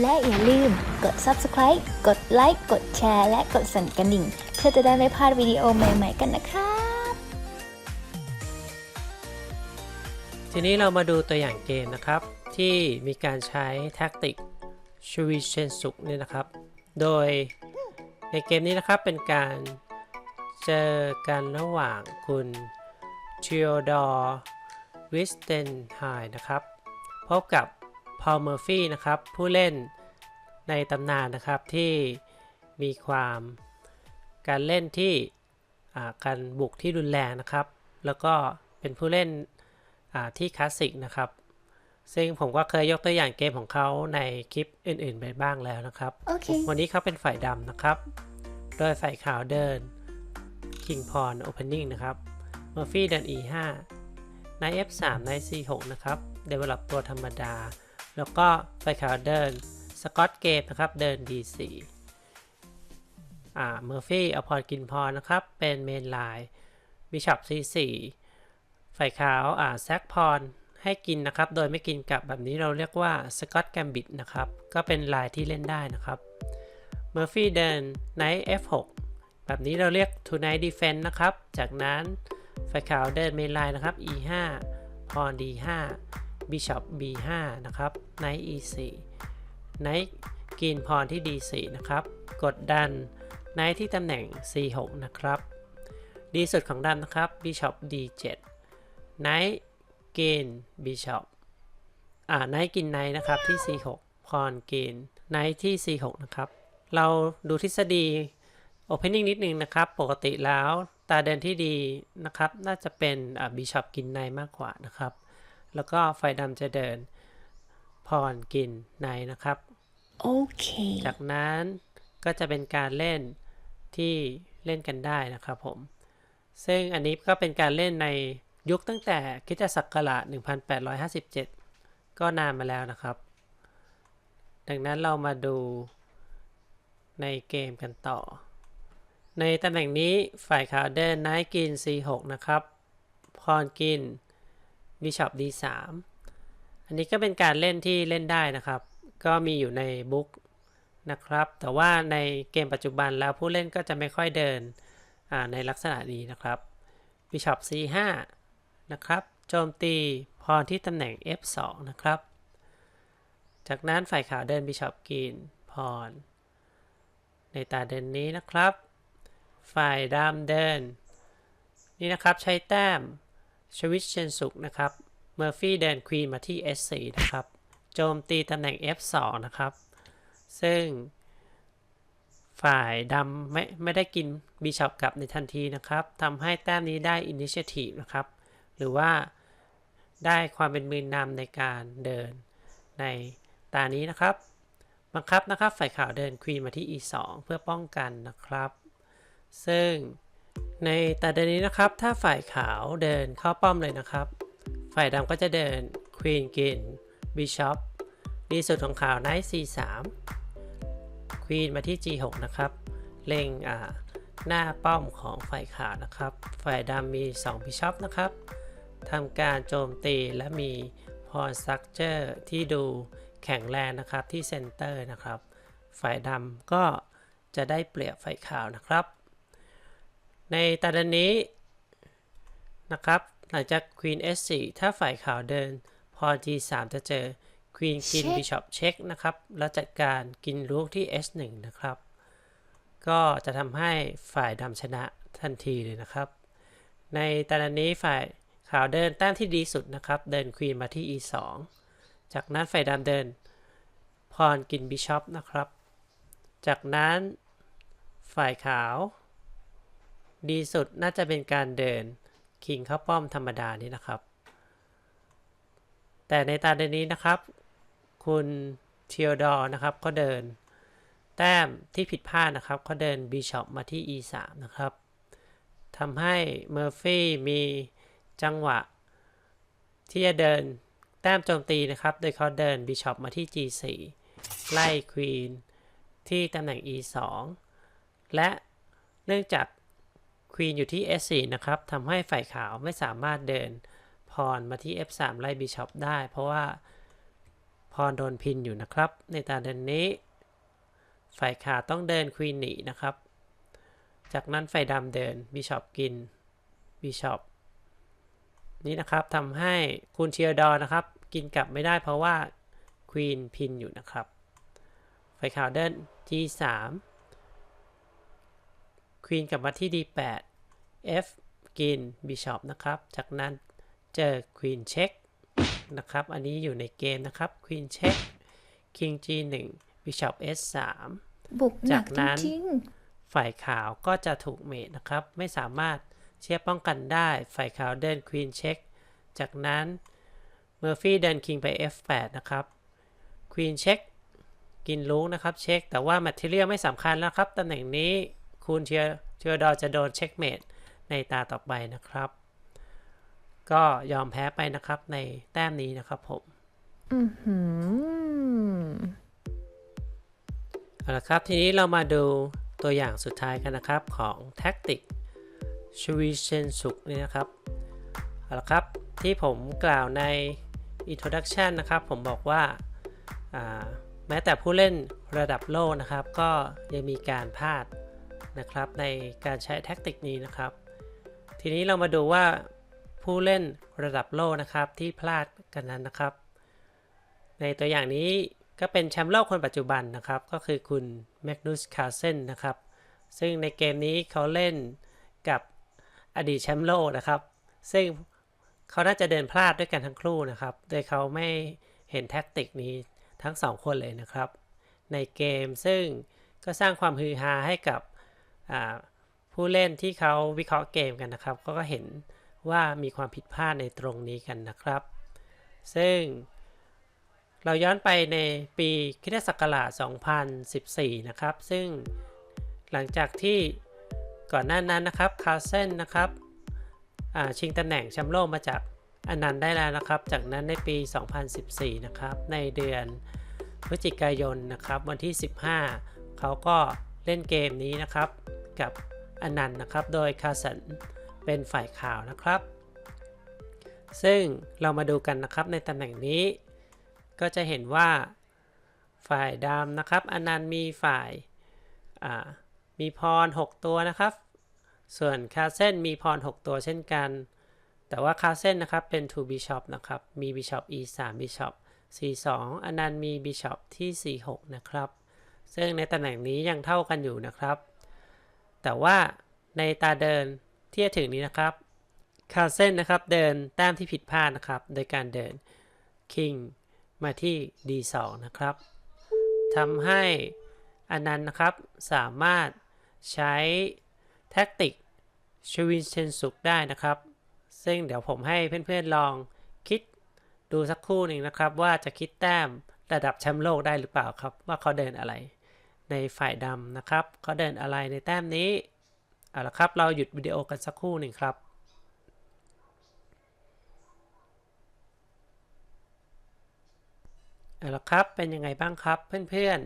และอย่าลืมกด subscribe กดไลค์ กดแชร์ และกดสั่นกระดิ่ง เพื่อจะได้ไม่พลาดวิดีโอใหม่ ๆ กันนะครับทีนี้เรามาดูตัวอย่างเกมนะครับ ที่มีการใช้แท็กติกชูวิเชนสุกเนี่ยนะครับ โดยในเกมนี้นะครับเป็นการเจอกันระหว่างคุณเทียดอร์วิสเตนไฮนะครับ พบกับ พอลเมอร์ฟี่นะครับ ผู้เล่นในตำนานนะครับที่มีความการเล่นที่อ่าการบุกที่รุนแรงนะครับ แล้วก็เป็นผู้เล่นอ่าที่คลาสสิกนะครับ ซึ่งผมก็เคยยกตัวอย่างเกมของเขาในคลิปอื่น ๆ ไปบ้างแล้วนะครับโอเควันนี้เขาเป็นฝ่ายดำนะครับ โดยฝ่ายขาวเดิน King Pawn Opening นะครับ Murphy เดิน E5 ใน F3 ใน C6 นะครับ Develop ตัวธรรมดา แล้วก็ฝ่ายขาวเดิน Scott Gate นะครับ เดิน D4 อ่า Murphy เอาพรกินพรนะครับ เป็นเมนไลน์ Bishop C4 ฝ่ายขาวอ่าแซกพรให้กินนะครับ โดยไม่กินกลับแบบนี้เราเรียกว่าสกอตแกมบิดนะครับ ก็เป็นลายที่เล่นได้นะครับเมอร์ฟี่เดิน Knight F6 แบบนี้เราเรียก to Knight Defense นะครับ จากนั้นฝ่ายขาวเดินเมนไลน์นะครับ E5 พร D5 Bishop B5 นะครับ Knight E4 Knight กินพรที่ D4 นะครับ กดดัน Knight ที่ตำแหน่ง C6 นะครับ ดีสุดของดำนะครับ Bishop D7 Knight กิน Bishop อ่า Knight กิน Knight นะครับที่ C6 พรกิน Knight ที่ C6 นะครับ เราดูทฤษฎี Opening นิดนึงนะครับ ปกติแล้วตาเดินที่ดีนะครับ น่าจะเป็นอ่า Bishop กิน Knight มากกว่านะครับ แล้วก็ไฟดำจะเดินพรกิน Knight นะครับ โอเค จากนั้นก็จะเป็นการเล่นที่เล่นกันได้นะครับผม ซึ่งอันนี้ก็เป็นการเล่นในยุคตั้งแต่คริสตศักราช 1857 ก็นานมาแล้วนะครับ ดังนั้นเรามาดูในเกมกันต่อ ในตำแหน่งนี้ฝ่ายขาวเดินไนท์กิน C6 นะครับ พรกิน Bishop D3 อันนี้ก็เป็นการเล่นที่เล่นได้นะครับ ก็มีอยู่ในบุ๊กนะครับ แต่ว่าในเกมปัจจุบันแล้วผู้เล่นก็จะไม่ค่อยเดินในลักษณะนี้นะครับ Bishop C5 นะครับ โจมตีพรที่ตำแหน่ง F2 นะครับ จากนั้นฝ่ายขาวเดิน Bishop กินพร ในตาเดินนี้นะครับ ฝ่ายดำเดิน นี่นะครับใช้แต้ม ชวิชเชนสุกนะครับ เมอร์ฟี่เดินควีนมาที่ S4 นะครับ โจมตีตำแหน่ง F2 นะครับ ซึ่งฝ่ายดำไม่ไม่ได้กินบิชอปกลับในทันทีนะครับทำให้แต้มนี้ได้ Initiative นะครับ หรือว่าได้ความเป็นมือนำในการเดินในตานี้นะครับ บังคับนะครับฝ่ายขาวเดินควีนมาที่ E2 เพื่อป้องกันนะครับ ซึ่ง ในตาเดินนี้นะครับ ถ้าฝ่ายขาวเดินเข้าป้อมเลยนะครับ ฝ่ายดำก็จะเดิน Queen กิน Bishop ดีสุดของขาว Knight C3 Queen มาที่ G6 นะครับ เล็งอ่าหน้าป้อมของฝ่ายขาวนะครับ ฝ่ายดำมี2 Bishop นะครับทำการโจมตีและมีพรสตรัคเจอร์ที่ดูแข็งแรงนะครับที่เซนเตอร์นะครับ ฝ่ายดำก็จะได้เปรียบฝ่ายขาวนะครับ ในตอนนี้นะครับ หลังจาก Queen S4 ถ้าฝ่ายขาวเดิน พอ G3 จะเจอ Queen กินเช็ค Bishop เช็คนะครับ แล้วจัดการกินลูกที่ S1 นะครับ ก็จะทำให้ฝ่ายดำชนะทันทีเลยนะครับ ในตอนนี้ฝ่ายขาวเดินแต้มที่ดีสุดนะครับ เดิน Queen มาที่ E2 จากนั้นฝ่ายดำเดินพรกิน Bishop นะครับ จากนั้นฝ่ายขาว ดีสุดน่าจะเป็นการเดินคิงเข้าป้อมธรรมดานี้นะครับ แต่ในตาเดนนี้นะครับ คุณเทียดอร์นะครับก็เดิน แต้มที่ผิดพลาดนะครับเขาเดิน Bishop มาที่ E3 นะครับทำให้เมอร์ฟี่มีจังหวะ ที่จะเดินแต้มโจมตีนะครับ โดยเขาเดิน Bishop มาที่ G4 ไล่ Queen ที่ตำแหน่ง E2 และเนื่องจาก ควีนอยู่ที่ S4 นะครับทำให้ฝ่ายขาวไม่สามารถเดินพรมาที่ F3 ไล่บิชอปได้ เพราะว่าพรโดนพินอยู่นะครับ ในตาเดินนี้ ฝ่ายขาวต้องเดินควีนหนีนะครับ จากนั้นฝ่ายดำเดินบิชอปกินบิชอปนี่นะครับทำให้คุณเชียร์ดอนะครับ กินกลับไม่ได้เพราะว่าควีนพินอยู่นะครับ ฝ่ายขาวเดิน G3 ควีนกลับมาที่ D8 F กินบิชอปนะครับ จากนั้นเจอควีนเช็คนะครับ อันนี้อยู่ในเกมนะครับควีนเช็ค King G1 Bishop S3 บุกหนักจากนั้จนริงฝ่ายขาวก็จะถูกเมทนะครับ ไม่สามารถเชียร์ป้องกันได้ ฝ่ายขาวเดินควีนเช็คจากนั้นเมอร์ฟี่เดินคิงไป F8 นะครับควีนเช็คกินลูกนะครับเช็ค แต่ว่าแมทเทียลไม่สำคัญแล้วครับตำแหน่งนี้ คุณเชียร์เชียร์ดอร์จะโดนเช็คเมทในตาต่อไปนะครับ ก็ยอมแพ้ไปนะครับในแต้มนี้นะครับผมๆอือหือเอาละครับ ทีนี้เรามาดูตัวอย่างสุดท้ายกันนะครับของแท็กติกชวีเชนสุกนี่นะครับเอาละครับที่ผมกล่าวใน introduction นะครับ ผมบอกว่าอ่าแม้แต่ผู้เล่นระดับโลกนะครับ ก็ยังมีการพลาด นะครับในการใช้แท็กติกนี้นะครับ ทีนี้เรามาดูว่าผู้เล่นระดับโลกนะครับที่พลาดกันนั้นนะครับ ในตัวอย่างนี้ก็เป็นแชมป์โลกคนปัจจุบันนะครับ ก็คือคุณแมกนุสคาร์เซนนะครับ ซึ่งในเกมนี้เขาเล่นกับอดีตแชมป์โลกนะครับ ซึ่งเขาน่าจะเดินพลาดด้วยกันทั้งคู่นะครับ โดยเขาไม่เห็นแท็กติกนี้ทั้งสองคนเลยนะครับ ในเกมซึ่งก็สร้างความฮือฮาให้กับ ผู้เล่นที่เขาวิเคราะห์เกมกันนะครับก็เห็นว่ามีความผิดพลาดในตรงนี้กันนะครับ ซึ่งเราย้อนไปในปีคิศักราช2014 นะครับ ซึ่งหลังจากที่ก่อนหน้านั้นนะครับคาร์เซนนะครับชิงตำแหน่งแชมป์โลกมาจากอนันต์ได้แล้วนะครับ จากนั้นในปี 2014 นะครับ ในเดือนพฤศจิกายนนะครับ วันที่ 15 เขาก็ เล่นเกมนี้นะครับ กับอนันต์นะครับ โดยคาร์เซนเป็นฝ่ายข่าวนะครับ ซึ่งเรามาดูกันนะครับในตำแหน่งนี้ ก็จะเห็นว่าฝ่ายดำนะครับ อนันต์มีฝ่ายามีพร 6 ตัวนะครับ ส่วนคาเซนมีพร 6 ตัวเช่นกัน แต่ว่าคาเซนนะครับเป็น 2 bishop นะครับ มี bishop e 3 bishop c 2อนันต์มี bishop ที่ 4 6 นะครับ ซึ่งในตำแหน่งนี้ยังเท่ากันอยู่นะครับ แต่ว่าในตาเดินที่จะถึงนี้นะครับคาเซนนะครับเดินแต้มที่ผิดพลาดนะครับ โดยการเดิน king มาที่ D2 นะครับทำให้อันนั้นนะครับสามารถใช้แท็กติกชวินเชนสุกได้นะครับ ซึ่งเดี๋ยวผมให้เพื่อนๆลองคิดดูสักครู่หนึ่งนะครับ ว่าจะคิดแต้ม ระดับแชมป์โลกได้หรือเปล่าครับ ว่าเขาเดินอะไร ในฝ่ายดำนะครับเขาเดินอะไรในแต้มนี้เอาละครับ เราหยุดวิดีโอกันสักครู่หนึ่งครับเอาละครับเป็นยังไงบ้างครับเพื่อน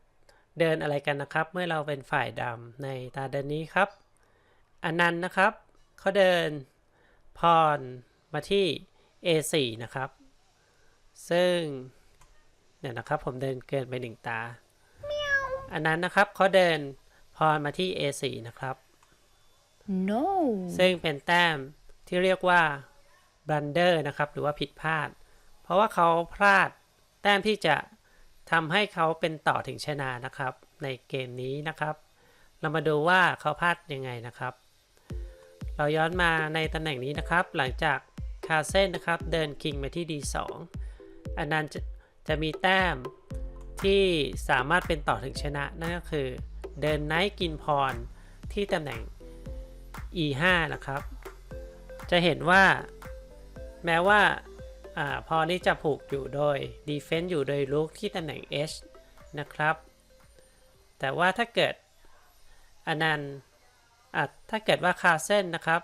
ๆ เดินอะไรกันนะครับ เมื่อเราเป็นฝ่ายดำในตาเดินนี้ครับอนันต์นะครับเขาเดินพรมาที่ A4 นะครับ ซึ่ง เนี่ยนะครับผมเดินเกินไปหนึ่งตา อันนั้นนะครับเขาเดินพรมาที่ A4 นะครับ no ซึ่งเป็นแต้มที่เรียกว่า blunder นะครับ หรือว่าผิดพลาด เพราะว่าเขาพลาดแต้มที่จะทำให้เขาเป็นต่อถึงชนะนะครับ ในเกมนี้นะครับ เรามาดูว่าเขาพลาดยังไงนะครับ เราย้อนมาในตำแหน่งนี้นะครับ หลังจากคาเซนนะครับ เดินคิงมาที่ D2 อันนั้น จะมีแต้มที่สามารถเป็นต่อถึงชนะ นั่นก็คือ เดินไนท์กินพรที่ตำแหน่ง E5 นะครับ จะเห็นว่าแม้ว่าอพอนี้จะผูกอยู่โดย Defense อยู่โดยลุกที่ตำแหน่ง H นะครับ แต่ว่าถ้าเกิดอนันต์ถ้าเกิดว่าคาเส้นนะครับ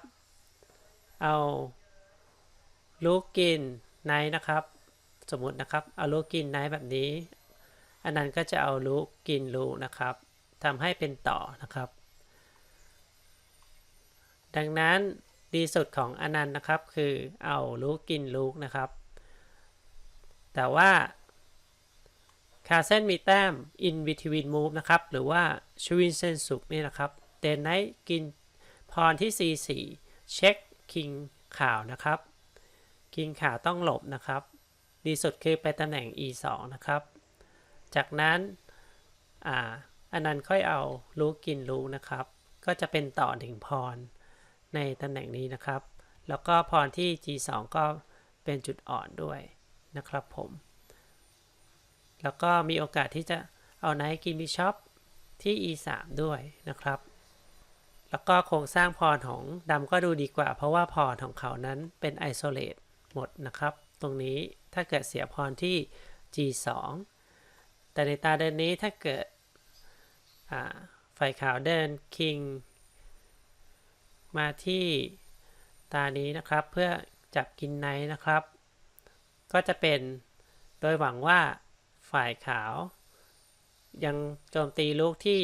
เอาลูกกินไนท์นะครับ สมมตินะครับ เอาลูกกินไนท์แบบนี้ อันนั้นก็จะเอาลูกกินลูกนะครับทำให้เป็นต่อนะครับ ดังนั้นดีสุดของอนันต์นะครับ คือเอาลูกกินลูกนะครับ แต่ว่าคาเส้นมีแต้ม in between move นะครับ หรือว่าชวินเซนสุกนี่นะครับเดนไนกินพรที่ c4 เช็คคิงข่าวนะครับ คิงข่าวต้องหลบนะครับ ดีสุดคือไปตำแหน่ง e2 นะครับ จากนั้นอ่าอันนั้นค่อยเอารู้กินรู้นะครับ ก็จะเป็นต่อถึงพรในตำแหน่งนี้นะครับ แล้วก็พรที่ g2 ก็เป็นจุดอ่อนด้วยนะครับผม แล้วก็มีโอกาสที่จะเอาไนท์กินบิชอปที่ e3 ด้วยนะครับ แล้วก็โครงสร้างพรของดำก็ดูดีกว่า เพราะว่าพรของเขานั้นเป็นไอโซเลตหมดนะครับ ตรงนี้ถ้าเกิดเสียพรที่ g2 แต่ในตาเดินนี้ถ้าเกิดฝ่ายขาวเดิน king มาที่ตานี้นะครับเพื่อจับกินไนท์นะครับ ก็จะเป็นโดยหวังว่าฝ่ายขาว ยังโจมตีลูกที่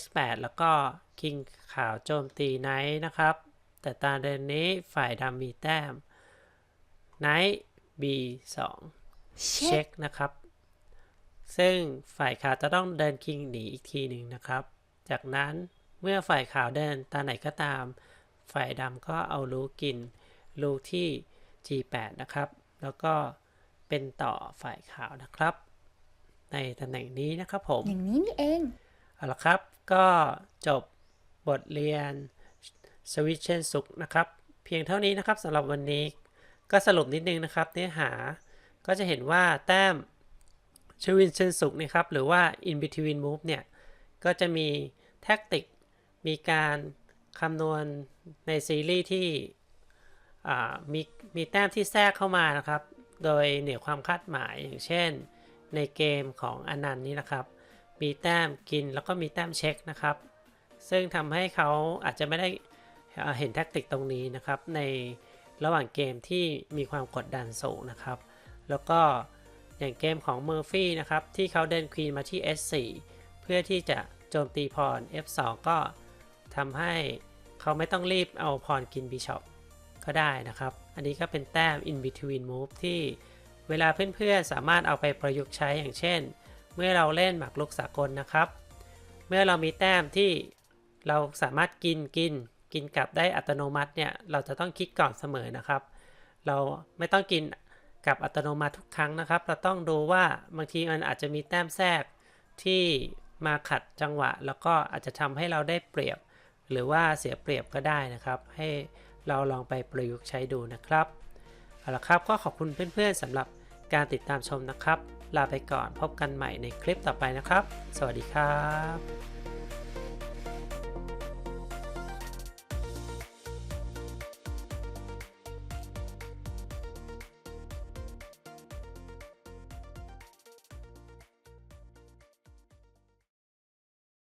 S8 แล้วก็ King ขาวโจมตีไนท์นะครับ แต่ตาเดินนี้ฝ่ายดำมีแต้ม ไนท์ B2 เช็คนะครับ ซึ่งฝ่ายขาวจะต้องเดินคิงหนีอีกทีหนึ่งนะครับ จากนั้นเมื่อฝ่ายขาวเดินตาไหนก็ตาม ฝ่ายดำก็เอาลูกกิน ลูกที่ G8 นะครับ แล้วก็เป็นต่อฝ่ายขาวนะครับ ในตำแหน่งนี้นะครับผม อย่างนี้นี่เอง เอาละครับ ก็จบบทเรียนสวิตเชนสุกนะครับ เพียงเท่านี้นะครับสำหรับวันนี้ ก็สรุปนิดนึงนะครับเนื้อหาก็จะเห็นว่าแต้มชวินเชนสุกนะครับหรือว่า in between move เนี่ย ก็จะมีแท็กติก มีการคำนวณในซีรีส์ที่มีมีแต้มที่แทรกเข้ามานะครับ โดยเหนือความคาดหมายอย่างเช่น ในเกมของอนันต์นี้นะครับ มีแต้มกินแล้วก็มีแต้มเช็คนะครับ ซึ่งทำให้เขาอาจจะไม่ได้เอ่อเห็นแท็กติกตรงนี้นะครับใน ระหว่างเกมที่มีความกดดันสูงนะครับ แล้วก็อย่างเกมของเมอร์ฟี่นะครับ ที่เขาเดินควีนมาที่ S4 เพื่อที่จะโจมตีพร F2 ก็ทำให้เขาไม่ต้องรีบเอาพรกินบิชอปก็ได้นะครับ อันนี้ก็เป็นแต้ม in between move ที่เวลาเพื่อนๆ สามารถเอาไปประยุกต์ใช้อย่างเช่น เมื่อเราเล่นหมากรุกสากลนะครับ เมื่อเรามีแต้มที่เราสามารถกินกิน กินกลับได้อัตโนมัติเนี่ยเราจะต้องคิดก่อนเสมอนะครับ เราไม่ต้องกินกลับอัตโนมัติทุกครั้งนะครับ เราต้องดูว่าบางทีมันอาจจะมีแต้มแทรกที่มาขัดจังหวะ แล้วก็อาจจะทำให้เราได้เปรียบ หรือว่าเสียเปรียบก็ได้นะครับ ให้เราลองไปประยุกต์ใช้ดูนะครับเอาละครับก็ขอบคุณเพื่อนๆสำหรับการติดตามชมนะครับ ลาไปก่อนพบกันใหม่ในคลิปต่อไปนะครับ สวัสดีครับ